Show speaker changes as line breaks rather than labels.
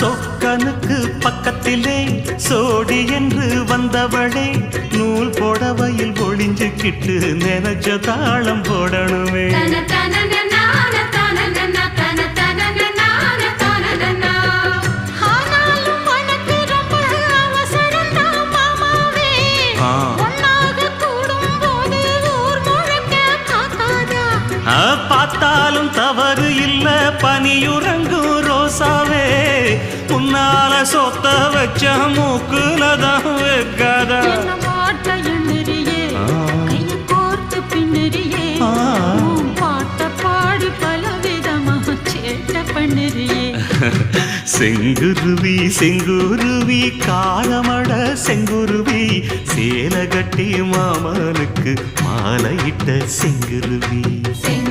சொக்கனுக்கு பக்கத்திலே சோடி என்று வந்தவளே நூல் புடவையில் ஒளிஞ்சுக்கிட்டு நினைச்ச தாளம் போடணுமே. பார்த்தாலும் தவறு இல்ல பனியுறங்கும் ரோசாவே உன்னால சொத்த வச்ச வைக்காதா?
பலவிதமா சேட்டை பண்ணுறியே?
செங்குருவி செங்குருவி காலமட செங்குருவி சேல கட்டி மாமனுக்கு மாலையிட்ட செங்குருவி.
செங்க